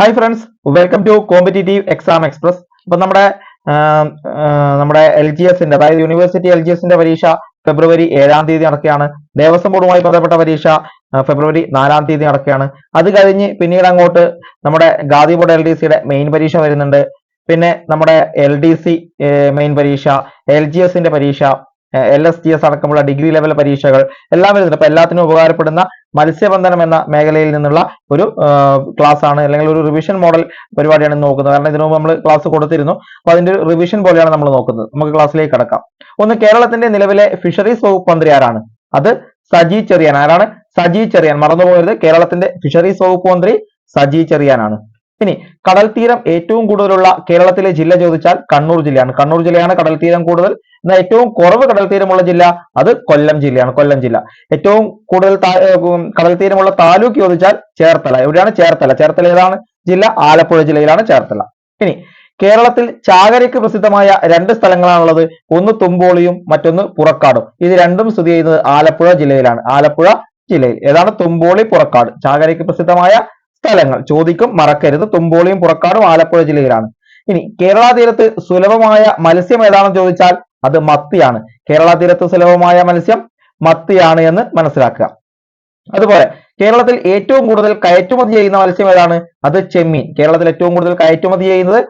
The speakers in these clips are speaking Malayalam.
Hi friends welcome to competitive exam express അപ്പൊ നമ്മുടെ നമ്മുടെ എൽ ജി എസിന്റെ അതായത് യൂണിവേഴ്സിറ്റി എൽ ജി എസിന്റെ പരീക്ഷ ഫെബ്രുവരി ഏഴാം തീയതി നടക്കുകയാണ്. ദേവസ്വം ബോർഡുമായി ബന്ധപ്പെട്ട പരീക്ഷ ഫെബ്രുവരി നാലാം തീയതി നടക്കുകയാണ്. അത് കഴിഞ്ഞ് പിന്നീട് അങ്ങോട്ട് നമ്മുടെ ഗാന്ധി ബോർഡ് എൽ ഡി സിയുടെ മെയിൻ പരീക്ഷ വരുന്നുണ്ട്. പിന്നെ നമ്മുടെ എൽ ഡി സി മെയിൻ പരീക്ഷ എൽ ജി എസിന്റെ പരീക്ഷ എൽ എസ് ടി എസ് അടക്കമുള്ള ഡിഗ്രി ലെവൽ പരീക്ഷകൾ എല്ലാം വരുന്നുണ്ട് അപ്പൊ എല്ലാത്തിനും ഉപകാരപ്പെടുന്ന മത്സ്യബന്ധനം എന്ന മേഖലയിൽ നിന്നുള്ള ഒരു ക്ലാസ് ആണ് അല്ലെങ്കിൽ ഒരു റിവിഷൻ മോഡൽ പരിപാടിയാണ് നോക്കുന്നത്. കാരണം ഇതിനു മുമ്പ് നമ്മൾ ക്ലാസ് കൊടുത്തിരുന്നു. അപ്പൊ അതിന്റെ ഒരു റിവിഷൻ പോലെയാണ് നമ്മൾ നോക്കുന്നത്. നമുക്ക് ക്ലാസ്സിലേക്ക് കടക്കാം. ഒന്ന് കേരളത്തിന്റെ നിലവിലെ ഫിഷറീസ് വകുപ്പ് മന്ത്രി ആരാണ്? അത് സജി ചെറിയാൻ. ആരാണ്? സജി ചെറിയാൻ. മറന്നുപോകരുത്. കേരളത്തിന്റെ ഫിഷറീസ് വകുപ്പ് മന്ത്രി സജി ചെറിയാനാണ് ഇനി കടൽ തീരം ഏറ്റവും കൂടുതലുള്ള കേരളത്തിലെ ജില്ല ചോദിച്ചാൽ കണ്ണൂർ ജില്ലയാണ്. കണ്ണൂർ ജില്ലയാണ് കടൽ തീരം കൂടുതൽ. എന്നാൽ ഏറ്റവും കുറവ് കടൽ തീരമുള്ള ജില്ല അത് കൊല്ലം ജില്ലയാണ് കൊല്ലം ജില്ല. ഏറ്റവും കൂടുതൽ കടൽ തീരമുള്ള താലൂക്ക് ചോദിച്ചാൽ ചേർത്തല. എവിടെയാണ് ചേർത്തല? ചേർത്തല ഏതാണ്? ജില്ല ആലപ്പുഴ ജില്ലയിലാണ് ചേർത്തല. ഇനി കേരളത്തിൽ ചാകരയ്ക്ക് പ്രസിദ്ധമായ രണ്ട് സ്ഥലങ്ങളാണുള്ളത്. ഒന്ന് തുമ്പോളിയും മറ്റൊന്ന് പുറക്കാടും. ഇത് രണ്ടും സ്ഥിതി ചെയ്യുന്നത് ആലപ്പുഴ ജില്ലയിലാണ്. ആലപ്പുഴ ജില്ലയിൽ. ഏതാണ്? തുമ്പോളി പുറക്കാട്. ചാകരയ്ക്ക് പ്രസിദ്ധമായ സ്ഥലങ്ങൾ. ചോദിക്കും മറക്കരുത്. തുമ്പോളിയും പുറക്കാടും ആലപ്പുഴ ജില്ലയിലാണ്. ഇനി കേരള തീരത്ത് സുലഭമായ മത്സ്യം ഏതാണെന്ന് ചോദിച്ചാൽ അത് മത്തിയാണ്. കേരള തീരത്ത് സുലഭമായ മത്സ്യം മത്തിയാണ് എന്ന് മനസ്സിലാക്കുക. അതുപോലെ കേരളത്തിൽ ഏറ്റവും കൂടുതൽ കയറ്റുമതി ചെയ്യുന്ന മത്സ്യം ഏതാണ്? അത് ചെമ്മീൻ. കേരളത്തിൽ ഏറ്റവും കൂടുതൽ കയറ്റുമതി ചെയ്യുന്നത്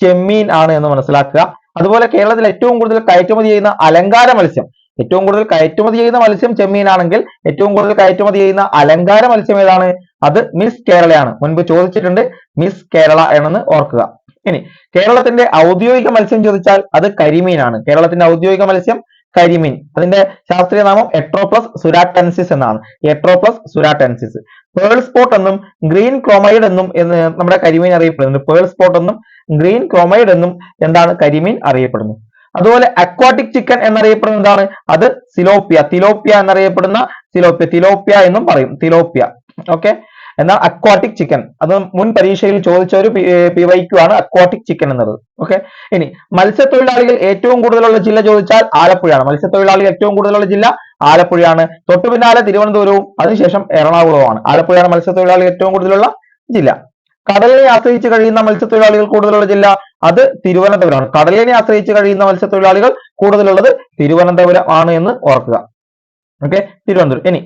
ചെമ്മീൻ ആണ് എന്ന് മനസ്സിലാക്കുക. അതുപോലെ കേരളത്തിൽ ഏറ്റവും കൂടുതൽ കയറ്റുമതി ചെയ്യുന്ന അലങ്കാര മത്സ്യം. ഏറ്റവും കൂടുതൽ കയറ്റുമതി ചെയ്യുന്ന മത്സ്യം ചെമ്മീനാണെങ്കിൽ ഏറ്റവും കൂടുതൽ കയറ്റുമതി ചെയ്യുന്ന അലങ്കാര മത്സ്യം ഏതാണ്? അത് മിസ് കേരളയാണ്. മുൻപ് ചോദിച്ചിട്ടുണ്ട് മിസ് കേരള എന്നെന്ന് ഓർക്കുക. ഇനി കേരളത്തിന്റെ ഔദ്യോഗിക മത്സ്യം ചോദിച്ചാൽ അത് കരിമീനാണ്. കേരളത്തിന്റെ ഔദ്യോഗിക മത്സ്യം കരിമീൻ. അതിന്റെ ശാസ്ത്രീയ നാമം എട്രോപ്ലസ് സുരാറ്റൻസിസ് എന്നാണ്. Etroplus suratensis. പേൾ സ്പോട്ട് എന്നും ഗ്രീൻ ക്രോമൈഡ് എന്നും നമ്മുടെ കരിമീൻ അറിയപ്പെടുന്നുണ്ട്. പേൾ സ്പോട്ട് എന്നും ഗ്രീൻ ക്രോമൈഡ് എന്നും എന്താണ് കരിമീൻ അറിയപ്പെടുന്നു. അതുപോലെ അക്വാട്ടിക് ചിക്കൻ എന്നറിയപ്പെടുന്ന എന്താണ്? അത് സിലോപ്പിയ. തിലോപ്പിയ എന്നറിയപ്പെടുന്ന സിലോപ്പിയ. തിലോപ്പിയ എന്നും പറയും. തിലോപ്പിയ. ഓക്കെ? എന്നാൽ അക്വാട്ടിക് ചിക്കൻ അത് മുൻ പരീക്ഷയിൽ ചോദിച്ച ഒരു പി വൈക്യു ആണ് അക്വാട്ടിക് ചിക്കൻ എന്നത്. ഓക്കെ ഇനി മത്സ്യത്തൊഴിലാളികൾ ഏറ്റവും കൂടുതലുള്ള ജില്ല ചോദിച്ചാൽ ആലപ്പുഴയാണ്. മത്സ്യത്തൊഴിലാളികൾ ഏറ്റവും കൂടുതലുള്ള ജില്ല ആലപ്പുഴയാണ്. തൊട്ടു പിന്നാലെ തിരുവനന്തപുരവും അതിനുശേഷം എറണാകുളവുമാണ്. ആലപ്പുഴയാണ് മത്സ്യത്തൊഴിലാളികൾ ഏറ്റവും കൂടുതലുള്ള ജില്ല. കടലിനെ ആശ്രയിച്ച് കഴിയുന്ന മത്സ്യത്തൊഴിലാളികൾ കൂടുതലുള്ള ജില്ല അത് തിരുവനന്തപുരമാണ്. കടലിനെ ആശ്രയിച്ച് കഴിയുന്ന മത്സ്യത്തൊഴിലാളികൾ കൂടുതലുള്ളത് തിരുവനന്തപുരം ആണ് എന്ന് ഓർക്കുക. ഓക്കെ തിരുവനന്തപുരം. ഇനി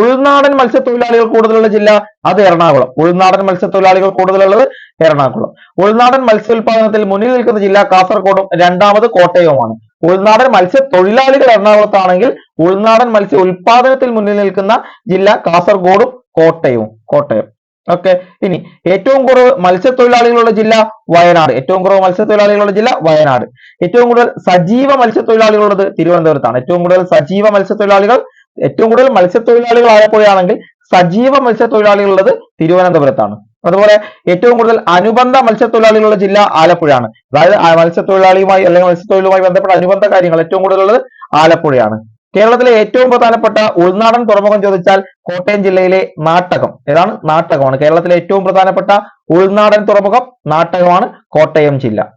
ഉൾനാടൻ മത്സ്യത്തൊഴിലാളികൾ കൂടുതലുള്ള ജില്ല അത് എറണാകുളം. ഉൾനാടൻ മത്സ്യത്തൊഴിലാളികൾ കൂടുതലുള്ളത് എറണാകുളം. ഉൾനാടൻ മത്സ്യോൽപാദനത്തിൽ മുന്നിൽ നിൽക്കുന്ന ജില്ല കാസർഗോഡും രണ്ടാമത് കോട്ടയവുമാണ്. ഉൾനാടൻ മത്സ്യത്തൊഴിലാളികൾ എറണാകുളത്താണെങ്കിൽ ഉൾനാടൻ മത്സ്യ ഉൽപാദനത്തിൽ മുന്നിൽ നിൽക്കുന്ന ജില്ല കാസർഗോഡും കോട്ടയവും കോട്ടയം. ഓക്കെ ഇനി ഏറ്റവും കുറവ് മത്സ്യത്തൊഴിലാളികളുള്ള ജില്ല വയനാട്. ഏറ്റവും കുറവ് മത്സ്യത്തൊഴിലാളികളുള്ള ജില്ല വയനാട്. ഏറ്റവും കൂടുതൽ സജീവ മത്സ്യത്തൊഴിലാളികളുള്ളത് തിരുവനന്തപുരത്താണ്. ഏറ്റവും കൂടുതൽ സജീവ മത്സ്യത്തൊഴിലാളികൾ ഏറ്റവും കൂടുതൽ മത്സ്യത്തൊഴിലാളികൾ ആയപ്പോഴാണെങ്കിൽ സജീവ മത്സ്യത്തൊഴിലാളികളുള്ളത് തിരുവനന്തപുരത്താണ്. അതുപോലെ ഏറ്റവും കൂടുതൽ അനുബന്ധ മത്സ്യത്തൊഴിലാളികളുള്ള ജില്ല ആലപ്പുഴയാണ്. അതായത് മത്സ്യത്തൊഴിലാളിയുമായി അല്ലെങ്കിൽ മത്സ്യത്തൊഴിലുമായി ബന്ധപ്പെട്ട അനുബന്ധ കാര്യങ്ങൾ ഏറ്റവും കൂടുതലുള്ളത് ആലപ്പുഴയാണ്. കേരളത്തിലെ ഏറ്റവും പ്രധാനപ്പെട്ട ഉൾനാടൻ തുറമുഖം ചോദിച്ചാൽ കോട്ടയം ജില്ലയിലെ നാട്ടകം. ഏതാണ്? നാട്ടകമാണ്. കേരളത്തിലെ ഏറ്റവും പ്രധാനപ്പെട്ട ഉൾനാടൻ തുറമുഖം നാട്ടകമാണ് കോട്ടയം ജില്ല.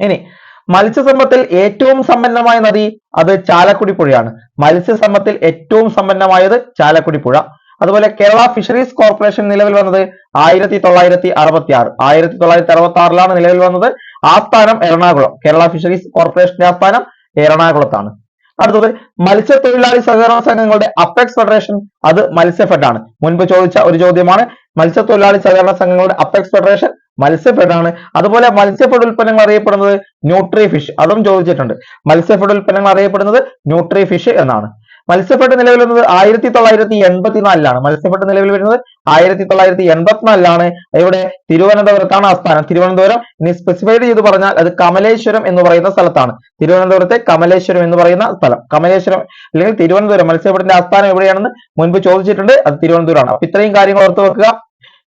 ഇനി മത്സ്യസമ്പത്തിൽ ഏറ്റവും സമ്പന്നമായ നദി അത് ചാലക്കുടി പുഴയാണ് മത്സ്യസമ്പത്തിൽ ഏറ്റവും സമ്പന്നമായത് ചാലക്കുടി പുഴ അതുപോലെ കേരള ഫിഷറീസ് കോർപ്പറേഷൻ നിലവിൽ വന്നത് ആയിരത്തി തൊള്ളായിരത്തി അറുപത്തി ആറ് ആയിരത്തി തൊള്ളായിരത്തി അറുപത്തി ആറിലാണ് നിലവിൽ വന്നത്. ആസ്ഥാനം എറണാകുളം. കേരള ഫിഷറീസ് കോർപ്പറേഷന്റെ ആസ്ഥാനം എറണാകുളത്താണ്. അടുത്തത് മത്സ്യത്തൊഴിലാളി സഹകരണ സംഘങ്ങളുടെ അപ്പെക്സ് ഫെഡറേഷൻ അത് മത്സ്യഫെഡ് ആണ്. മുൻപ് ചോദിച്ച ഒരു ചോദ്യമാണ് മത്സ്യത്തൊഴിലാളി സഹകരണ സംഘങ്ങളുടെ അപ്പെക്സ് ഫെഡറേഷൻ മത്സ്യഫെഡ് ആണ്. അതുപോലെ മത്സ്യഫെഡ് ഉൽപ്പന്നങ്ങൾ അറിയപ്പെടുന്നത് ന്യൂട്രി ഫിഷ് അതും ചോദിച്ചിട്ടുണ്ട്. മത്സ്യഫെഡ് ഉൽപ്പന്നങ്ങൾ അറിയപ്പെടുന്നത് ന്യൂട്രി ഫിഷ് എന്നാണ്. മത്സ്യഫെഡ് നിലവിൽ വരുന്നത് ആയിരത്തി തൊള്ളായിരത്തി എൺപത്തിനാലിലാണ് മത്സ്യഫെഡ് നിലവിൽ വരുന്നത് ആയിരത്തി തൊള്ളായിരത്തി എൺപത്തിനാലിലാണ് ഇവിടെ തിരുവനന്തപുരത്താണ് ആസ്ഥാനം തിരുവനന്തപുരം ഇനി സ്പെസിഫൈഡ് ചെയ്ത് പറഞ്ഞാൽ അത് കമലേശ്വരം എന്ന് പറയുന്ന സ്ഥലത്താണ്. തിരുവനന്തപുരത്തെ കമലേശ്വരം എന്ന് പറയുന്ന സ്ഥലം. കമലേശ്വരം അല്ലെങ്കിൽ തിരുവനന്തപുരം മത്സ്യഫെഡിന്റെ ആസ്ഥാനം എവിടെയാണെന്ന് മുൻപ് ചോദിച്ചിട്ടുണ്ട്. അത് തിരുവനന്തപുരമാണ്. അപ്പൊ ഇത്രയും കാര്യങ്ങൾ ഓർത്ത് വെക്കുക.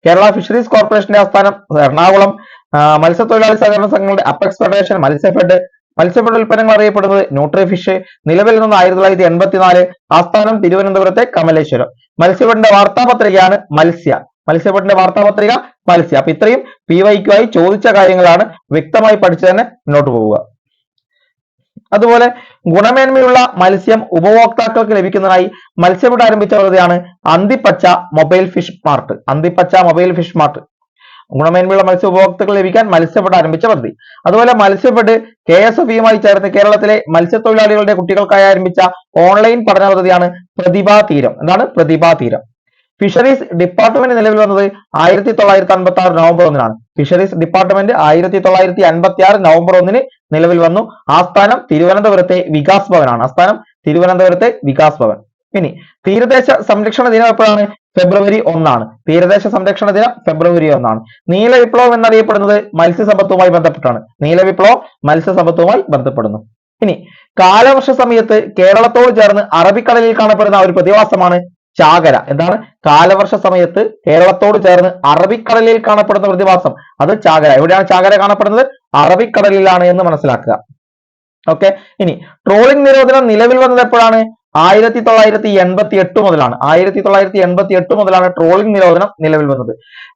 കേരള ഫിഷറീസ് കോർപ്പറേഷന്റെ ആസ്ഥാനം എറണാകുളം മത്സ്യത്തൊഴിലാളി സഹകരണ സംഘങ്ങളുടെ അപ്പെക്സ് ഫെഡറേഷൻ മത്സ്യഫെഡ് മത്സ്യഫെഡ് ഉൽപ്പന്നങ്ങൾ അറിയപ്പെടുന്നത് ന്യൂട്രി ഫിഷ് നിലവിൽ നിന്ന് ആയിരത്തി തൊള്ളായിരത്തി എൺപത്തിനാല് ആസ്ഥാനം തിരുവനന്തപുരത്തെ കമലേശ്വരം. മത്സ്യബന്ധ വാർത്താപത്രികയാണ് മത്സ്യ. മത്സ്യബന്ധ വാർത്താപത്രിക മത്സ്യ. അപ്പൊ ഇത്രയും പി വൈക്കുമായി ചോദിച്ച കാര്യങ്ങളാണ് വ്യക്തമായി പഠിച്ചു തന്നെ മുന്നോട്ട് പോവുക. അതുപോലെ ഗുണമേന്മയുള്ള മത്സ്യം ഉപഭോക്താക്കൾക്ക് ലഭിക്കുന്നതിനായി മത്സ്യഫെഡ് ആരംഭിച്ച പദ്ധതിയാണ് Anthippacha mobile fish mart. Anthippacha mobile fish mart. ഗുണമേന്മയുള്ള മത്സ്യ ഉപഭോക്താക്കൾ ലഭിക്കാൻ മത്സ്യഫെഡ് ആരംഭിച്ച പദ്ധതി. അതുപോലെ മത്സ്യഫെഡ് കെ എസ് എഫ് ഇയുമായി ചേർന്ന് കേരളത്തിലെ മത്സ്യത്തൊഴിലാളികളുടെ കുട്ടികൾക്കായി ആരംഭിച്ച ഓൺലൈൻ പഠന പദ്ധതിയാണ് പ്രതിഭാ തീരം. എന്താണ് പ്രതിഭാ തീരം? ഫിഷറീസ് ഡിപ്പാർട്ട്മെന്റ് നിലവിൽ വന്നത് ആയിരത്തി തൊള്ളായിരത്തി അൻപത്തി ആറ് നവംബർ ഒന്നിനാണ്. ഫിഷറീസ് ഡിപ്പാർട്ട്മെന്റ് ആയിരത്തി തൊള്ളായിരത്തി അൻപത്തി ആറ് നവംബർ ഒന്നിന് നിലവിൽ വന്നു. ആസ്ഥാനം തിരുവനന്തപുരത്തെ വികാസ് ഭവനാണ്. ആസ്ഥാനം തിരുവനന്തപുരത്തെ വികാസ് ഭവൻ. ഇനി തീരദേശ സംരക്ഷണ ദിനം എപ്പോഴാണ്? ഫെബ്രുവരി ഒന്നാണ്. തീരദേശ സംരക്ഷണ ദിനം ഫെബ്രുവരി ഒന്നാണ്. നീല വിപ്ലവം എന്നറിയപ്പെടുന്നത് മത്സ്യസമ്പത്തുമായി ബന്ധപ്പെട്ടാണ്. നീല വിപ്ലവം മത്സ്യസമ്പത്തുമായി ബന്ധപ്പെടുന്നു. ഇനി കാലവർഷ സമയത്ത് കേരളത്തോട് ചേർന്ന് അറബിക്കടലിൽ കാണപ്പെടുന്ന ഒരു പ്രതിഭാസമാണ് ചാകര. എന്താണ്? കാലവർഷ സമയത്ത് കേരളത്തോട് ചേർന്ന് അറബിക്കടലിൽ കാണപ്പെടുന്ന പ്രതിഭാസം അത് ചാകര. എവിടെയാണ് ചാകര കാണപ്പെടുന്നത്? അറബിക്കടലിലാണ് എന്ന് മനസ്സിലാക്കുക. ഓക്കെ. ഇനി ട്രോളിംഗ് നിരോധനം നിലവിൽ വന്നത് എപ്പോഴാണ്? ആയിരത്തി തൊള്ളായിരത്തി എൺപത്തി എട്ട് മുതലാണ്. ആയിരത്തി തൊള്ളായിരത്തി എൺപത്തി എട്ട് മുതലാണ് ട്രോളിംഗ് നിരോധനം നിലവിൽ വന്നത്.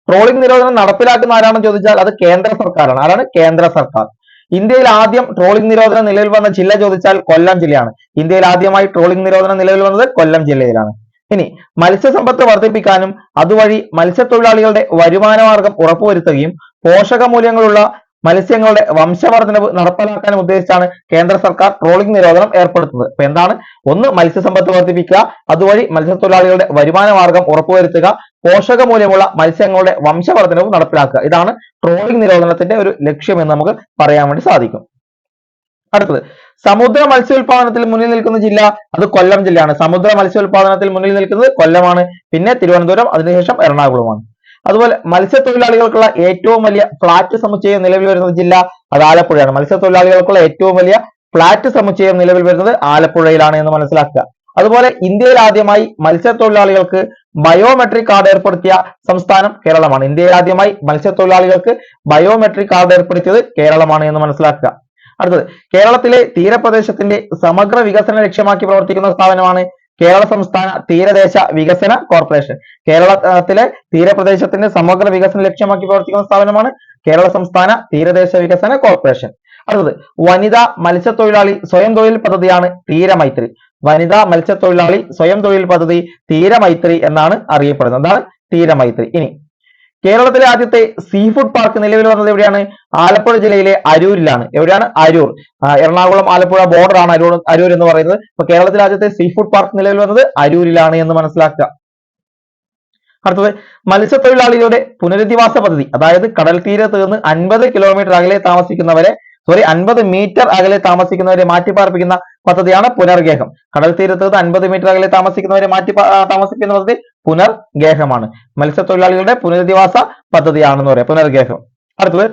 ട്രോളിംഗ് നിരോധനം നടപ്പിലാക്കുന്ന ആരാണെന്ന് ചോദിച്ചാൽ അത് കേന്ദ്ര സർക്കാരാണ്. ആരാണ്? കേന്ദ്ര സർക്കാർ. ഇന്ത്യയിൽ ആദ്യം ട്രോളിംഗ് നിരോധനം നിലവിൽ വന്ന ജില്ല ചോദിച്ചാൽ കൊല്ലം ജില്ലയാണ്. ഇന്ത്യയിൽ ആദ്യമായി ട്രോളിംഗ് നിരോധനം നിലവിൽ വന്നത് കൊല്ലം ജില്ലയിലാണ്. ഇനി മത്സ്യസമ്പത്ത് വർദ്ധിപ്പിക്കാനും അതുവഴി മത്സ്യത്തൊഴിലാളികളുടെ വരുമാനമാർഗം ഉറപ്പുവരുത്തുകയും പോഷക മൂല്യങ്ങളുള്ള മത്സ്യങ്ങളുടെ വംശവർദ്ധന നടപ്പിലാക്കാൻ ഉദ്ദേശിച്ചാണ് കേന്ദ്ര സർക്കാർ ട്രോളിംഗ് നിരോധനം ഏർപ്പെടുത്തുന്നത്. അപ്പൊ എന്താണ്? ഒന്ന് മത്സ്യസമ്പത്ത് വർദ്ധിപ്പിക്കുക. അതുവഴി മത്സ്യത്തൊഴിലാളികളുടെ വരുമാന മാർഗം ഉറപ്പുവരുത്തുക. പോഷക മൂല്യമുള്ള മത്സ്യങ്ങളുടെ വംശവർദ്ധനവ് നടപ്പിലാക്കുക. ഇതാണ് ട്രോളിംഗ് നിരോധനത്തിന്റെ ഒരു ലക്ഷ്യം എന്ന് നമുക്ക് പറയാൻ വേണ്ടി സാധിക്കും. അടുത്തത് സമുദ്ര മത്സ്യോൽപാദനത്തിൽ മുന്നിൽ നിൽക്കുന്ന ജില്ല അത് കൊല്ലം ജില്ലയാണ്. സമുദ്ര മത്സ്യോൽപാദനത്തിൽ മുന്നിൽ നിൽക്കുന്നത് കൊല്ലമാണ്. പിന്നെ തിരുവനന്തപുരം അതിനുശേഷം എറണാകുളമാണ്. അതുപോലെ മത്സ്യത്തൊഴിലാളികൾക്കുള്ള ഏറ്റവും വലിയ ഫ്ലാറ്റ് സമുച്ചയം നിലവിൽ വരുന്നത് ജില്ല അത് ആലപ്പുഴയാണ്. മത്സ്യത്തൊഴിലാളികൾക്കുള്ള ഏറ്റവും വലിയ ഫ്ലാറ്റ് സമുച്ചയം നിലവിൽ വരുന്നത് ആലപ്പുഴയിലാണ് എന്ന് മനസ്സിലാക്കുക. അതുപോലെ ഇന്ത്യയിൽ ആദ്യമായി മത്സ്യത്തൊഴിലാളികൾക്ക് ബയോമെട്രിക് കാർഡ് ഏർപ്പെടുത്തിയ സംസ്ഥാനം കേരളമാണ്. ഇന്ത്യയിൽ ആദ്യമായി മത്സ്യത്തൊഴിലാളികൾക്ക് ബയോമെട്രിക് കാർഡ് ഏർപ്പെടുത്തിയത് കേരളമാണ് എന്ന് മനസ്സിലാക്കുക. അടുത്തത് കേരളത്തിലെ തീരപ്രദേശത്തിന്റെ സമഗ്ര വികസന ലക്ഷ്യമാക്കി പ്രവർത്തിക്കുന്ന സ്ഥാപനമാണ് കേരള സംസ്ഥാന തീരദേശ വികസന കോർപ്പറേഷൻ. കേരളത്തിലെ തീരപ്രദേശത്തിന്റെ സമഗ്ര വികസനം ലക്ഷ്യമാക്കി പ്രവർത്തിക്കുന്ന സ്ഥാപനമാണ് കേരള സംസ്ഥാന തീരദേശ വികസന കോർപ്പറേഷൻ. അടുത്തത് വനിതാ മത്സ്യത്തൊഴിലാളി സ്വയം തൊഴിൽ പദ്ധതിയാണ് തീരമൈത്രി. വനിതാ മത്സ്യത്തൊഴിലാളി സ്വയം തൊഴിൽ പദ്ധതി തീരമൈത്രി എന്നാണ് അറിയപ്പെടുന്നത്. എന്താണ്? തീരമൈത്രി. ഇനി കേരളത്തിലെ ആദ്യത്തെ സീ ഫുഡ് പാർക്ക് നിലവിൽ വന്നത് എവിടെയാണ്? ആലപ്പുഴ ജില്ലയിലെ അരൂരിലാണ്. എവിടെയാണ്? അരൂർ. എറണാകുളം ആലപ്പുഴ ബോർഡറാണ് അരൂർ അരൂർ എന്ന് പറയുന്നത്. അപ്പൊ കേരളത്തിലെ ആദ്യത്തെ സീ ഫുഡ് പാർക്ക് നിലവിൽ വന്നത് അരൂരിലാണ് എന്ന് മനസ്സിലാക്കുക. അടുത്തത് മത്സ്യത്തൊഴിലാളികളുടെ പുനരധിവാസ പദ്ധതി. അതായത് കടൽ തീരത്ത് നിന്ന് അൻപത് കിലോമീറ്റർ അകലെ താമസിക്കുന്നവരെ സോറി അൻപത് മീറ്റർ അകലെ താമസിക്കുന്നവരെ മാറ്റിപ്പാർപ്പിക്കുന്ന പദ്ധതിയാണ് പുനർഗേഹം. കടൽ തീരത്ത് നിന്ന് അൻപത് മീറ്റർ അകലെ താമസിക്കുന്നവരെ മാറ്റി താമസിപ്പിക്കുന്ന പദ്ധതി പുനർഗേഹമാണ്. മത്സ്യത്തൊഴിലാളികളുടെ പുനരധിവാസ പദ്ധതിയാണെന്ന് പറയാം. പുനർഗേഹം. അടുത്തത്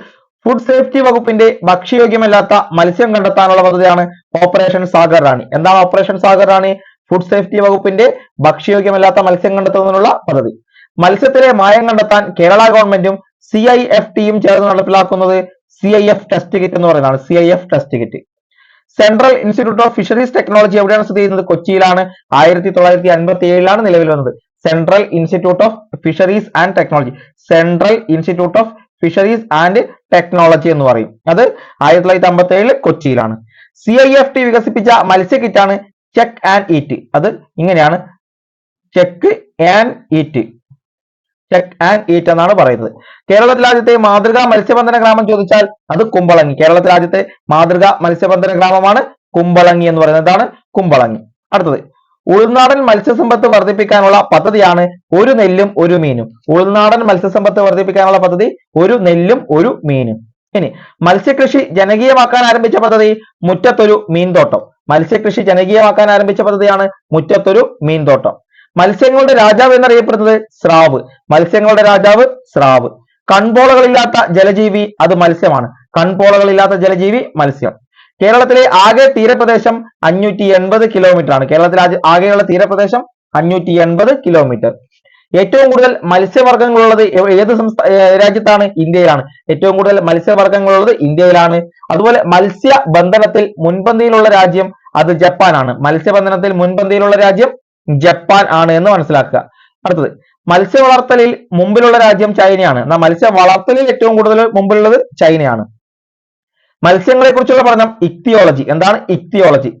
ഫുഡ് സേഫ്റ്റി വകുപ്പിന്റെ ഭക്ഷ്യയോഗ്യമല്ലാത്ത മത്സ്യം കണ്ടെത്താനുള്ള പദ്ധതിയാണ് ഓപ്പറേഷൻ സാഗർ റാണി. എന്താണ് operation Sagar Rani? Food safety വകുപ്പിന്റെ ഭക്ഷ്യയോഗ്യമല്ലാത്ത മത്സ്യം കണ്ടെത്തുന്നതിനുള്ള പദ്ധതി. മത്സ്യത്തിലെ മായം കണ്ടെത്താൻ കേരള ഗവൺമെന്റും സി ഐ എഫ് ടിയും ചേർന്ന് നടപ്പിലാക്കുന്നത് C I F test kit എന്ന് പറയുന്നതാണ്. C I F test kit central institute of fisheries technology എവിടെയാണ് സ്ഥിതി ചെയ്യുന്നത്? കൊച്ചിയിലാണ്. ആയിരത്തി തൊള്ളായിരത്തി അൻപത്തി ഏഴിലാണ് നിലവിൽ വന്നത്. Central institute of fisheries and technology central institute of fisheries and technology എന്ന് പറയും. അത് ആയിരത്തി തൊള്ളായിരത്തി അമ്പത്തി ഏഴിൽ കൊച്ചിയിലാണ്. സി ഐ എഫ് ടി വികസിപ്പിച്ച മത്സ്യ കിറ്റാണ് ചെക്ക് ആൻഡ് ഈറ്റ് അത് ഇങ്ങനെയാണ്. Check and eat check and eat എന്നാണ് പറയുന്നത്. കേരളത്തിൽ ആദ്യത്തെ മാതൃകാ മത്സ്യബന്ധന ഗ്രാമം ചോദിച്ചാൽ അത് കുമ്പളങ്ങി. കേരളത്തിൽ ആദ്യത്തെ മാതൃകാ മത്സ്യബന്ധന ഗ്രാമമാണ് കുമ്പളങ്ങി എന്ന് പറയുന്നത്. എന്താണ്? കുമ്പളങ്ങി. അടുത്തത്. ഉൾനാടൻ മത്സ്യസമ്പത്ത് വർദ്ധിപ്പിക്കാനുള്ള പദ്ധതിയാണ് ഒരു നെല്ലും ഒരു മീനും. ഉൾനാടൻ മത്സ്യസമ്പത്ത് വർദ്ധിപ്പിക്കാനുള്ള പദ്ധതി ഒരു നെല്ലും ഒരു മീനും. ഇനി മത്സ്യകൃഷി ജനകീയമാക്കാൻ ആരംഭിച്ച പദ്ധതി മുറ്റത്തൊരു മീൻതോട്ടം. മത്സ്യകൃഷി ജനകീയമാക്കാൻ ആരംഭിച്ച പദ്ധതിയാണ് മുറ്റത്തൊരു മീൻതോട്ടം. മത്സ്യങ്ങളുടെ രാജാവ് എന്നറിയപ്പെടുന്നത് സ്രാവ്. മത്സ്യങ്ങളുടെ രാജാവ് സ്രാവ്. കൺപോളകളില്ലാത്ത ജലജീവി അത് മത്സ്യമാണ്. കൺപോളകളില്ലാത്ത ജലജീവി മത്സ്യം. കേരളത്തിലെ ആകെ തീരപ്രദേശം അഞ്ഞൂറ്റി എൺപത് കിലോമീറ്റർ ആണ് കേരളത്തിലെ ആകെയുള്ള തീരപ്രദേശം അഞ്ഞൂറ്റി എൺപത് കിലോമീറ്റർ ഏറ്റവും കൂടുതൽ മത്സ്യവർഗങ്ങളുള്ളത് ഏത് സംസ്ഥാന രാജ്യത്താണ്? ഇന്ത്യയിലാണ്. ഏറ്റവും കൂടുതൽ മത്സ്യവർഗങ്ങളുള്ളത് ഇന്ത്യയിലാണ്. അതുപോലെ മത്സ്യബന്ധനത്തിൽ മുൻപന്തിയിലുള്ള രാജ്യം അത് ജപ്പാനാണ്. മത്സ്യബന്ധനത്തിൽ മുൻപന്തിയിലുള്ള രാജ്യം ജപ്പാൻ ആണ് എന്ന് മനസ്സിലാക്കുക. അടുത്തത് മത്സ്യ വളർത്തലിൽ മുമ്പിലുള്ള രാജ്യം ചൈനയാണ്. എന്നാൽ മത്സ്യ വളർത്തലിൽ ഏറ്റവും കൂടുതൽ മുമ്പിലുള്ളത് ചൈനയാണ്. മത്സ്യങ്ങളെ കുറിച്ചുള്ള പഠനം ഇക്തിയോളജി എന്താണ് ഇക്തിയോളജി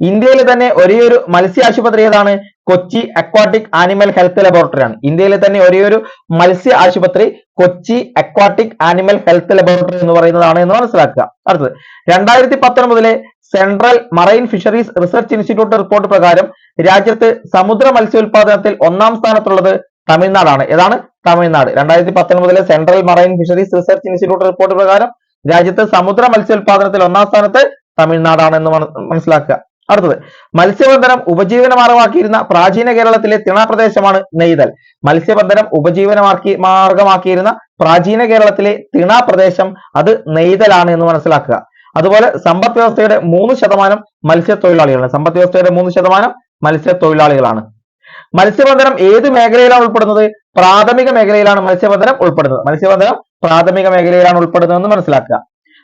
ഇന്ത്യയിൽ തന്നെ ഒരേ ഒരു മത്സ്യ ആശുപത്രി ഏതാണ്? Kochi aquatic animal health laboratory ആണ്. ഇന്ത്യയിലെ തന്നെ ഒരേ ഒരു മത്സ്യ ആശുപത്രി Kochi aquatic animal health laboratory എന്ന് പറയുന്നതാണ് എന്ന് മനസ്സിലാക്കുക. അടുത്തത്. രണ്ടായിരത്തി പത്തൊൻപതിലെ central marine fisheries research institute report പ്രകാരം രാജ്യത്ത് സമുദ്ര മത്സ്യോൽപാദനത്തിൽ ഒന്നാം സ്ഥാനത്തുള്ളത് തമിഴ്നാടാണ്. ഏതാണ്? തമിഴ്നാട്. രണ്ടായിരത്തി പത്തൊൻപതിലെ central marine fisheries research institute report പ്രകാരം രാജ്യത്ത് സമുദ്ര മത്സ്യോൽപാദനത്തിൽ ഒന്നാം സ്ഥാനത്ത് തമിഴ്നാടാണ് എന്ന് മനസ്സിലാക്കുക. അടുത്തത് മത്സ്യബന്ധനം ഉപജീവനമാർഗമാക്കിയിരുന്ന പ്രാചീന കേരളത്തിലെ തിണപ്രദേശമാണ് നെയ്തൽ. മത്സ്യബന്ധനം ഉപജീവനമാർക്കി മാർഗമാക്കിയിരുന്ന പ്രാചീന കേരളത്തിലെ തിണപ്രദേശം അത് നെയ്തലാണ് എന്ന് മനസ്സിലാക്കുക. അതുപോലെ സമ്പദ് വ്യവസ്ഥയുടെ മൂന്ന് ശതമാനം മത്സ്യത്തൊഴിലാളികളാണ്. സമ്പദ് വ്യവസ്ഥയുടെ മൂന്ന് ശതമാനം മത്സ്യത്തൊഴിലാളികളാണ്. മത്സ്യബന്ധനം ഏത് മേഖലയിലാണ് ഉൾപ്പെടുന്നത്? പ്രാഥമിക മേഖലയിലാണ് മത്സ്യബന്ധനം ഉൾപ്പെടുന്നത്. മത്സ്യബന്ധനം പ്രാഥമിക മേഖലയിലാണ് ഉൾപ്പെടുന്നതെന്ന് മനസ്സിലാക്കുക.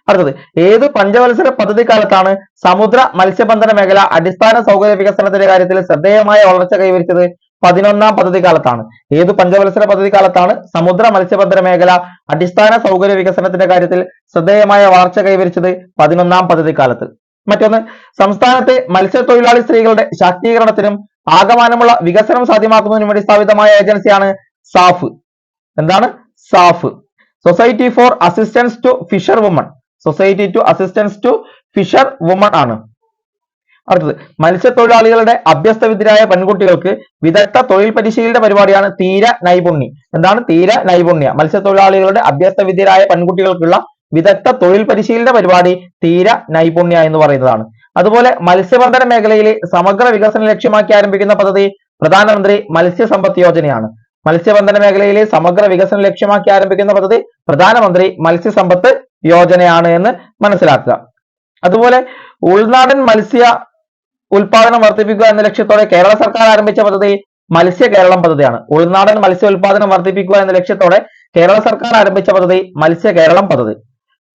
അടുത്തത് ഏത് പഞ്ചവത്സര പദ്ധതി കാലത്താണ് സമുദ്ര മത്സ്യബന്ധന മേഖല അടിസ്ഥാന സൗകര്യ വികസനത്തിന്റെ കാര്യത്തിൽ ശ്രദ്ധേയമായ വളർച്ച കൈവരിച്ചത്? പതിനൊന്നാം പദ്ധതി കാലത്താണ് ഏത് പഞ്ചവത്സര പദ്ധതി കാലത്താണ് സമുദ്ര മത്സ്യബന്ധന മേഖല അടിസ്ഥാന സൗകര്യ വികസനത്തിന്റെ കാര്യത്തിൽ ശ്രദ്ധേയമായ വളർച്ച കൈവരിച്ചത്? പതിനൊന്നാം പദ്ധതി കാലത്ത് മറ്റൊന്ന് സംസ്ഥാനത്തെ മത്സ്യത്തൊഴിലാളി സ്ത്രീകളുടെ ശാക്തീകരണത്തിനും ആകമാനമുള്ള വികസനം സാധ്യമാക്കുന്നതിനും വേണ്ടി സ്ഥാപിതമായ ഏജൻസിയാണ് സാഫ്. എന്താണ്? SAF. Society for assistance to fisher woman society to assistance to fisher woman ആണ്. അടുത്തത്. മത്സ്യത്തൊഴിലാളികളുടെ അഭ്യസ്തവിദ്യരായ പെൺകുട്ടികൾക്ക് വിദഗ്ധ തൊഴിൽ പരിശീലന പരിപാടിയാണ് തീര നൈപുണ്യം. എന്താണ് തീര നൈപുണ്യ? മത്സ്യത്തൊഴിലാളികളുടെ അഭ്യസ്തവിദ്യരായ പെൺകുട്ടികൾക്കുള്ള വിദഗ്ധ തൊഴിൽ പരിശീലന പരിപാടി തീര നൈപുണ്യ എന്ന് പറയുന്നതാണ്. അതുപോലെ മത്സ്യബന്ധന മേഖലയിലെ സമഗ്ര വികസനം ലക്ഷ്യമാക്കി ആരംഭിക്കുന്ന പദ്ധതി പ്രധാനമന്ത്രി മത്സ്യസമ്പത്ത് യോജനയാണ്. മത്സ്യബന്ധന മേഖലയിലെ സമഗ്ര വികസനം ലക്ഷ്യമാക്കി ആരംഭിക്കുന്ന പദ്ധതി പ്രധാനമന്ത്രി മത്സ്യസമ്പത്ത് യോജനയാണ് എന്ന് മനസ്സിലാക്കുക. അതുപോലെ ഉൾനാടൻ മത്സ്യ ഉൽപാദനം വർദ്ധിപ്പിക്കുക എന്ന ലക്ഷ്യത്തോടെ കേരള സർക്കാർ ആരംഭിച്ച പദ്ധതി മത്സ്യ കേരളം പദ്ധതിയാണ്. ഉൾനാടൻ മത്സ്യ ഉൽപാദനം വർദ്ധിപ്പിക്കുക എന്ന ലക്ഷ്യത്തോടെ കേരള സർക്കാർ ആരംഭിച്ച പദ്ധതി മത്സ്യ കേരളം പദ്ധതി.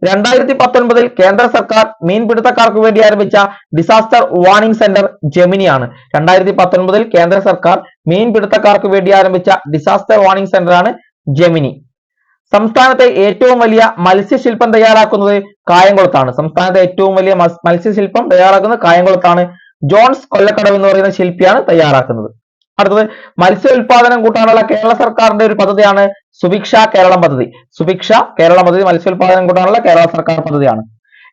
രണ്ടായിരത്തി പത്തൊൻപതിൽ കേന്ദ്ര സർക്കാർ മീൻപിടുത്തക്കാർക്ക് വേണ്ടി ആരംഭിച്ച ഡിസാസ്റ്റർ വാർണിംഗ് സെന്റർ ജെമിനിയാണ്. രണ്ടായിരത്തി പത്തൊൻപതിൽ കേന്ദ്ര സർക്കാർ മീൻപിടുത്തക്കാർക്ക് വേണ്ടി ആരംഭിച്ച ഡിസാസ്റ്റർ വാർണിംഗ് സെന്റർ ആണ് ജെമിനി. സംസ്ഥാനത്തെ ഏറ്റവും വലിയ മത്സ്യശില്പം തയ്യാറാക്കുന്നത് കായംകുളത്താണ്. സംസ്ഥാനത്തെ ഏറ്റവും വലിയ മത്സ്- മത്സ്യശില്പം തയ്യാറാക്കുന്നത് കായംകുളത്താണ്. ജോൺസ് കൊല്ലക്കടവ് എന്ന് പറയുന്ന ശില്പിയാണ് തയ്യാറാക്കുന്നത്. അടുത്തത് മത്സ്യ ഉൽപാദനം കൂട്ടാനുള്ള കേരള സർക്കാരിന്റെ ഒരു പദ്ധതിയാണ് സുഭിക്ഷ കേരളം പദ്ധതി. സുഭിക്ഷ കേരളം പദ്ധതി മത്സ്യോൽപാദനം കൂട്ടാനുള്ള കേരള സർക്കാർ പദ്ധതിയാണ്.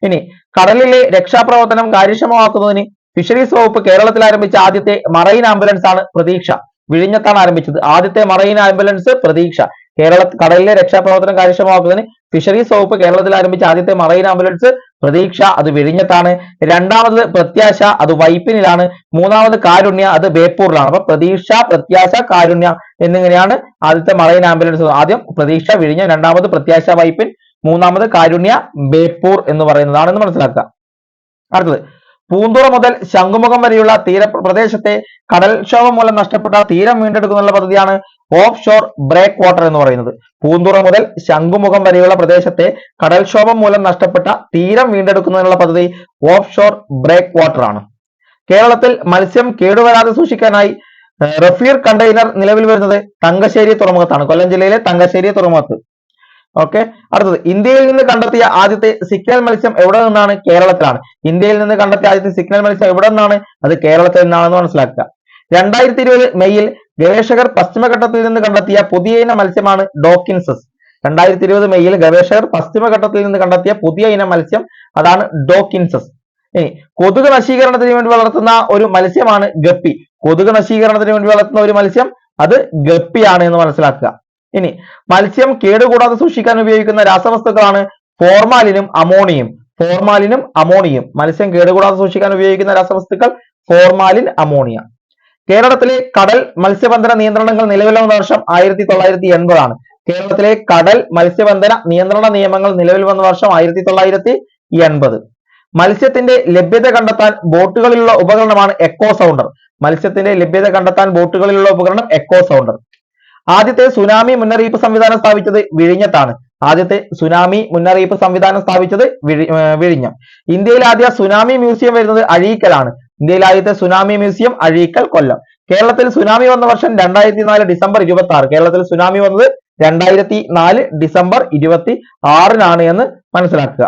ഇനി കടലിലെ രക്ഷാപ്രവർത്തനം കാര്യക്ഷമമാക്കുന്നതിന് ഫിഷറീസ് വകുപ്പ് കേരളത്തിൽ ആരംഭിച്ച ആദ്യത്തെ മറൈൻ ആംബുലൻസ് ആണ് പ്രതീക്ഷ. വിഴിഞ്ഞത്താണ് ആരംഭിച്ചത്. ആദ്യത്തെ മറൈൻ ആംബുലൻസ് പ്രതീക്ഷ. കേരള കടലിലെ രക്ഷാപ്രവർത്തനം കാര്യക്ഷമമാക്കുന്നതിന് ഫിഷറീസ് വകുപ്പ് കേരളത്തിൽ ആരംഭിച്ച ആദ്യത്തെ മറൈൻ ആംബുലൻസ് പ്രതീക്ഷ. അത് വിഴിഞ്ഞത്താണ്. രണ്ടാമത് പ്രത്യാശ അത് വൈപ്പിനിലാണ്. മൂന്നാമത് കാരുണ്യ അത് ബേപ്പൂരിലാണ്. അപ്പൊ പ്രതീക്ഷ പ്രത്യാശ കാരുണ്യ എന്നിങ്ങനെയാണ് ആദ്യത്തെ മറൈൻ ആംബുലൻസ് ആദ്യം പ്രതീക്ഷ വിഴിഞ്ഞ. രണ്ടാമത് പ്രത്യാശ വൈപ്പിൻ. മൂന്നാമത് കാരുണ്യ ബേപ്പൂർ എന്ന് പറയുന്നതാണെന്ന് മനസ്സിലാക്കുക. അടുത്തത്. പൂന്തുറ മുതൽ ശംഖുമുഖം വരെയുള്ള തീരപ്രദേശത്തെ കടൽക്ഷോഭം മൂലം നഷ്ടപ്പെട്ട തീരം വീണ്ടെടുക്കുന്നുള്ള പദ്ധതിയാണ് ഓഫ് ഷോർ ബ്രേക്ക് വാട്ടർ എന്ന് പറയുന്നത്. പൂന്തുറ മുതൽ ശംഖുമുഖം വരെയുള്ള പ്രദേശത്തെ കടൽക്ഷോഭം മൂലം നഷ്ടപ്പെട്ട തീരം വീണ്ടെടുക്കുന്നതിനുള്ള പദ്ധതി ഓഫ് ഷോർ ബ്രേക്ക് വാട്ടർ ആണ്. കേരളത്തിൽ മത്സ്യം കേടുവരാതെ സൂക്ഷിക്കാനായി റഫീർ കണ്ടെയ്നർ നിലവിൽ വരുന്നത് തങ്കശ്ശേരി തുറമുഖത്താണ്. കൊല്ലം ജില്ലയിലെ തങ്കശ്ശേരി തുറമുഖത്ത്. ഓക്കെ അടുത്തത് ഇന്ത്യയിൽ നിന്ന് കണ്ടെത്തിയ ആദ്യത്തെ സിഗ്നൽ മത്സ്യം എവിടെ നിന്നാണ്? കേരളത്തിലാണ്. ഇന്ത്യയിൽ നിന്ന് കണ്ടെത്തിയ ആദ്യത്തെ സിഗ്നൽ മത്സ്യം എവിടെ നിന്നാണ്? അത് കേരളത്തിൽ നിന്നാണെന്ന് മനസ്സിലാക്കുക. രണ്ടായിരത്തി ഇരുപത് മെയ്യിൽ ഗവേഷകർ പശ്ചിമഘട്ടത്തിൽ നിന്ന് കണ്ടെത്തിയ പുതിയ ഇനം മത്സ്യമാണ് ഡോക്കിൻസസ്. രണ്ടായിരത്തി ഇരുപത് മെയ്യിൽ ഗവേഷകർ പശ്ചിമഘട്ടത്തിൽ നിന്ന് കണ്ടെത്തിയ പുതിയ ഇനം മത്സ്യം അതാണ് ഡോക്കിൻസസ്. ഇനി കൊതുക് നശീകരണത്തിന് വേണ്ടി വളർത്തുന്ന ഒരു മത്സ്യമാണ് ഗപ്പി. കൊതുക് നശീകരണത്തിന് വേണ്ടി വളർത്തുന്ന ഒരു മത്സ്യം അത് ഗപ്പിയാണ് എന്ന് മനസ്സിലാക്കുക. ഇനി മത്സ്യം കേടുകൂടാതെ സൂക്ഷിക്കാൻ ഉപയോഗിക്കുന്ന രാസവസ്തുക്കളാണ് ഫോർമാലിനും അമോണിയും. ഫോർമാലിനും അമോണിയും. മത്സ്യം കേടുകൂടാതെ സൂക്ഷിക്കാൻ ഉപയോഗിക്കുന്ന രാസവസ്തുക്കൾ ഫോർമാലിൻ അമോണിയ. കേരളത്തിലെ കടൽ മത്സ്യബന്ധന നിയന്ത്രണങ്ങൾ നിലവിൽ വന്ന വർഷം ആയിരത്തി തൊള്ളായിരത്തി എൺപതാണ്. കേരളത്തിലെ കടൽ മത്സ്യബന്ധന നിയന്ത്രണ നിയമങ്ങൾ നിലവിൽ വന്ന വർഷം ആയിരത്തി തൊള്ളായിരത്തി എൺപത്. മത്സ്യത്തിന്റെ ലഭ്യത കണ്ടെത്താൻ ബോട്ടുകളിലുള്ള ഉപകരണമാണ് എക്കോ സൗണ്ടർ. മത്സ്യത്തിന്റെ ലഭ്യത കണ്ടെത്താൻ ബോട്ടുകളിലുള്ള ഉപകരണം എക്കോ സൗണ്ടർ. ആദ്യത്തെ സുനാമി മുന്നറിയിപ്പ് സംവിധാനം സ്ഥാപിച്ചത് വിഴിഞ്ഞത്താണ്. ആദ്യത്തെ സുനാമി മുന്നറിയിപ്പ് സംവിധാനം സ്ഥാപിച്ചത് വിഴിഞ്ഞം. ഇന്ത്യയിൽ ആദ്യ സുനാമി മ്യൂസിയം വരുന്നത് അഴീക്കലാണ്. ഇന്ത്യയിൽ ആദ്യത്തെ സുനാമി മ്യൂസിയം അഴീക്കൽ കൊല്ലം. കേരളത്തിൽ സുനാമി വന്ന വർഷം രണ്ടായിരത്തി നാല് ഡിസംബർ ഇരുപത്തി ആറ് കേരളത്തിൽ സുനാമി വന്നത് രണ്ടായിരത്തി നാല് ഡിസംബർ ഇരുപത്തി ആറിനാണ് എന്ന് മനസ്സിലാക്കുക.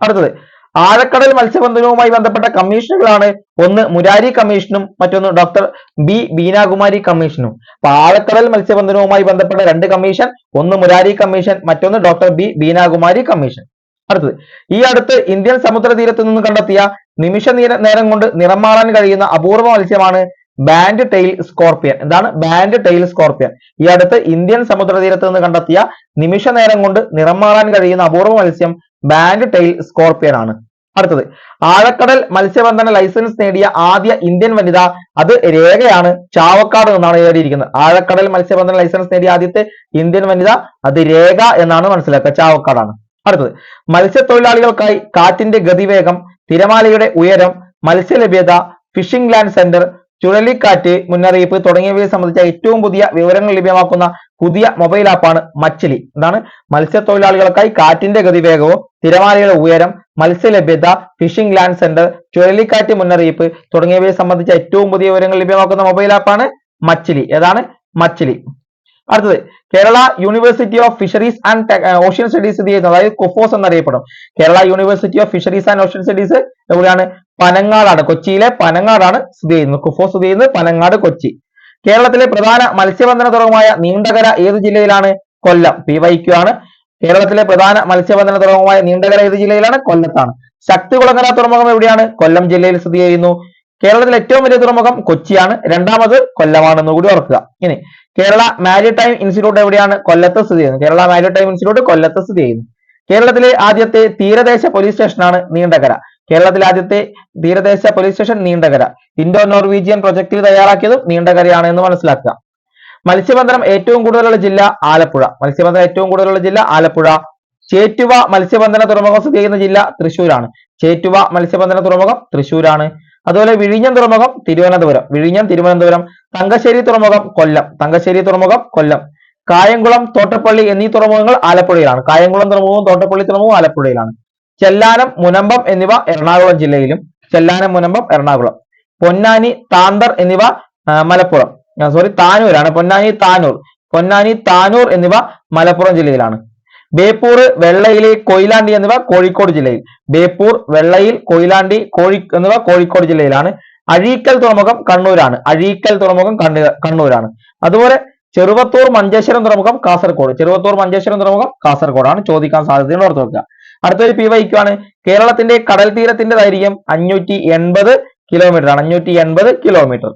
അടുത്തത്. ആഴക്കടൽ മത്സ്യബന്ധനവുമായി ബന്ധപ്പെട്ട കമ്മീഷനുകളാണ്. ഒന്ന് മുരാരി കമ്മീഷനും മറ്റൊന്ന് ഡോക്ടർ ബി ബീനാകുമാരി കമ്മീഷനും. അപ്പൊ ആഴക്കടൽ മത്സ്യബന്ധനവുമായി ബന്ധപ്പെട്ട രണ്ട് കമ്മീഷൻ ഒന്ന് മുരാരി കമ്മീഷൻ മറ്റൊന്ന് ഡോക്ടർ ബി ബീനാകുമാരി കമ്മീഷൻ. അടുത്തത് ഈ അടുത്ത് ഇന്ത്യൻ സമുദ്ര തീരത്ത് നിന്ന് കണ്ടെത്തിയ നിമിഷ നേരം കൊണ്ട് നിറം മാറാൻ കഴിയുന്ന അപൂർവ മത്സ്യമാണ് ബാൻഡ് ടെയിൽ സ്കോർപ്പിയൻ എന്താണ്? ബാൻഡ് ടെയിൽ സ്കോർപ്പിയൻ ഈ അടുത്ത് ഇന്ത്യൻ സമുദ്രതീരത്ത് നിന്ന് കണ്ടെത്തിയ നിമിഷ നേരം കൊണ്ട് നിറം മാറാൻ കഴിയുന്ന അപൂർവ മത്സ്യം ബാൻഡ് ടെയിൽ സ്കോർപ്പിയൻ ആണ്. അടുത്തത്. ആഴക്കടൽ മത്സ്യബന്ധന ലൈസൻസ് നേടിയ ആദ്യ ഇന്ത്യൻ വനിത അത് രേഖയാണ് ചാവക്കാട് എന്നാണ് എഴുതിയിരിക്കുന്നത്. ആഴക്കടൽ മത്സ്യബന്ധന ലൈസൻസ് നേടിയ ആദ്യത്തെ ഇന്ത്യൻ വനിത അത് രേഖ എന്നാണ് മനസ്സിലാക്കുക. ചാവക്കാടാണ്. അടുത്തത്. മത്സ്യത്തൊഴിലാളികൾക്കായി കാറ്റിന്റെ ഗതിവേഗം തിരമാലയുടെ ഉയരം മത്സ്യലഭ്യത ഫിഷിംഗ് ലാൻഡ് സെന്റർ ചുഴലിക്കാറ്റ് മുന്നറിയിപ്പ് തുടങ്ങിയവയെ സംബന്ധിച്ച ഏറ്റവും പുതിയ വിവരങ്ങൾ ലഭ്യമാക്കുന്ന പുതിയ മൊബൈൽ ആപ്പാണ് മച്ചിലി. എന്താണ് മത്സ്യത്തൊഴിലാളികൾക്കായി കാറ്റിന്റെ ഗതിവേഗവും തിരമാലയുടെ ഉയരം മത്സ്യലഭ്യത ഫിഷിംഗ് ലാൻഡ് സെന്റർ ചുഴലിക്കാറ്റ് മുന്നറിയിപ്പ് തുടങ്ങിയവയെ സംബന്ധിച്ച ഏറ്റവും പുതിയ വിവരങ്ങൾ ലഭ്യമാക്കുന്ന മൊബൈൽ ആപ്പാണ് മച്ചിലി. ഏതാണ് മച്ചിലി? അടുത്തത് Kerala university of fisheries and ocean studies സ്ഥിതി ചെയ്യുന്നത് അതായത് KUFOS എന്നറിയപ്പെടും. Kerala university of fisheries and ocean studies എവിടെയാണ്? പനങ്ങാടാണ്. കൊച്ചിയിലെ പനങ്ങാടാണ് സ്ഥിതി ചെയ്യുന്നത്. കുഫോ സ്ഥിതി ചെയ്യുന്നത് പനങ്ങാട് കൊച്ചി. കേരളത്തിലെ പ്രധാന മത്സ്യബന്ധന തുറമുഖമായ നീണ്ടകര ഏത് ജില്ലയിലാണ്? കൊല്ലം. പി വൈക്യു ആണ്. കേരളത്തിലെ പ്രധാന മത്സ്യബന്ധന തുറമുഖമായ നീണ്ടകര ഏത് ജില്ലയിലാണ്? കൊല്ലത്താണ്. ശക്തികുളങ്ങര തുറമുഖം എവിടെയാണ്? കൊല്ലം ജില്ലയിൽ സ്ഥിതി ചെയ്യുന്നു. കേരളത്തിലെ ഏറ്റവും വലിയ തുറമുഖം കൊച്ചിയാണ്. രണ്ടാമത് കൊല്ലമാണെന്ന് കൂടി ഓർക്കുക. ഇനി കേരള മാരിടൈം ഇൻസ്റ്റിറ്റ്യൂട്ട് എവിടെയാണ്? കൊല്ലത്ത് സ്ഥിതി ചെയ്യുന്നത് കേരള മാരിടൈം ഇൻസ്റ്റിറ്റ്യൂട്ട് കൊല്ലത്ത് സ്ഥിതി ചെയ്യുന്നു. കേരളത്തിലെ ആദ്യത്തെ തീരദേശ പോലീസ് സ്റ്റേഷനാണ് നീണ്ടകര. കേരളത്തിലെ ആദ്യത്തെ തീരദേശ police station Neendakara. Indo Norwegian പ്രൊജക്ടിൽ തയ്യാറാക്കിയതും നീണ്ടകരയാണ് എന്ന് മനസ്സിലാക്കുക. മത്സ്യബന്ധനം ഏറ്റവും കൂടുതലുള്ള ജില്ല ആലപ്പുഴ. മത്സ്യബന്ധനം ഏറ്റവും കൂടുതലുള്ള ജില്ല ആലപ്പുഴ. ചേറ്റുവ മത്സ്യബന്ധന തുറമുഖം സ്ഥിതി ചെയ്യുന്ന ജില്ല തൃശ്ശൂരാണ്. ചേറ്റുവ മത്സ്യബന്ധന തുറമുഖം തൃശ്ശൂരാണ്. അതുപോലെ വിഴിഞ്ഞം തുറമുഖം തിരുവനന്തപുരം. വിഴിഞ്ഞം തിരുവനന്തപുരം തങ്കശ്ശേരി തുറമുഖം കൊല്ലം. തങ്കശ്ശേരി തുറമുഖം കൊല്ലം. കായംകുളം തോട്ടപ്പള്ളി എന്നീ തുറമുഖങ്ങൾ ആലപ്പുഴയിലാണ്. കായംകുളം തുറമുഖവും തോട്ടപ്പള്ളി തുറമുഖവും ആലപ്പുഴയിലാണ്. ചെല്ലാനം മുനമ്പം എന്നിവ എറണാകുളം ജില്ലയിലും. ചെല്ലാനം മുനമ്പം എറണാകുളം. പൊന്നാനി താന്തർ എന്നിവ മലപ്പുറം. സോറി താനൂരാണ്. പൊന്നാനി താനൂർ. പൊന്നാനി താനൂർ എന്നിവ മലപ്പുറം ജില്ലയിലാണ്. ബേപ്പൂർ വെള്ളയിലെ കൊയിലാണ്ടി എന്നിവ കോഴിക്കോട് ജില്ലയിൽ. ബേപ്പൂർ വെള്ളയിൽ കൊയിലാണ്ടി കോഴി എന്നിവ കോഴിക്കോട് ജില്ലയിലാണ്. അഴീക്കൽ തുറമുഖം കണ്ണൂരാണ്. അഴീക്കൽ തുറമുഖം കണ്ണു കണ്ണൂരാണ്. അതുപോലെ ചെറുവത്തൂർ മഞ്ചേശ്വരം തുറമുഖം കാസർഗോഡ്. ചെറുവത്തൂർ മഞ്ചേശ്വരം തുറമുഖം കാസർഗോഡാണ്. ചോദിക്കാൻ സാധ്യതയുണ്ട് ഓർത്ത് വെക്കുക. അടുത്തൊരു പി വൈക്കുവാണ് കേരളത്തിന്റെ കടൽ തീരത്തിന്റെ ദൈർഘ്യം അഞ്ഞൂറ്റി എൺപത് കിലോമീറ്റർ ആണ്. അഞ്ഞൂറ്റി എൺപത് കിലോമീറ്റർ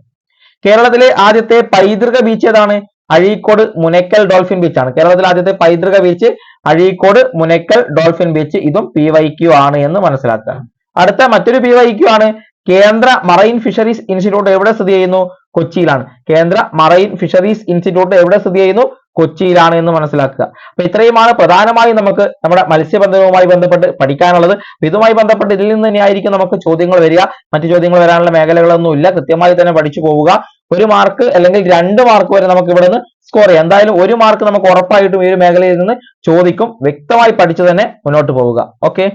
കേരളത്തിലെ ആദ്യത്തെ പൈതൃക ബീച്ച് ഏതാണ്? അഴീക്കോട് മുനക്കൽ ഡോൾഫിൻ ബീച്ച് ആണ്. കേരളത്തിലെ ആദ്യത്തെ പൈതൃക beach Azhikode Munakkal dolphin beach ഇതും പി വൈ ക്യു ആണ് എന്ന് മനസ്സിലാക്കുക. അടുത്ത മറ്റൊരു പി വൈ ക്യു ആണ് കേന്ദ്ര മറൈൻ ഫിഷറീസ് ഇൻസ്റ്റിറ്റ്യൂട്ട് എവിടെ സ്ഥിതി ചെയ്യുന്നു? കൊച്ചിയിലാണ്. കേന്ദ്ര മറൈൻ ഫിഷറീസ് ഇൻസ്റ്റിറ്റ്യൂട്ട് എവിടെ സ്ഥിതി ചെയ്യുന്നു? കൊച്ചിയിലാണ് എന്ന് മനസ്സിലാക്കുക. അപ്പൊ ഇത്രയുമാണ് പ്രധാനമായും നമുക്ക് നമ്മുടെ മത്സ്യബന്ധനവുമായി ബന്ധപ്പെട്ട് പഠിക്കാനുള്ളത്. ഇതുമായി ബന്ധപ്പെട്ട് ഇതിൽ നിന്ന് തന്നെയായിരിക്കും നമുക്ക് ചോദ്യങ്ങൾ വരിക. മറ്റു ചോദ്യങ്ങൾ വരാനുള്ള മേഖലകളൊന്നുമില്ല കൃത്യമായി തന്നെ പഠിച്ചു പോവുക. ഒരു മാർക്ക് അല്ലെങ്കിൽ രണ്ട് മാർക്ക് വരെ നമുക്ക് ഇവിടെ നിന്ന് സ്കോർ ചെയ്യാം. എന്തായാലും ഒരു മാർക്ക് നമുക്ക് ഉറപ്പായിട്ടും ഈ ഒരു മേഖലയിൽ നിന്ന് ചോദിക്കും. വ്യക്തമായി പഠിച്ചു തന്നെ മുന്നോട്ട് പോവുക. ഓക്കെ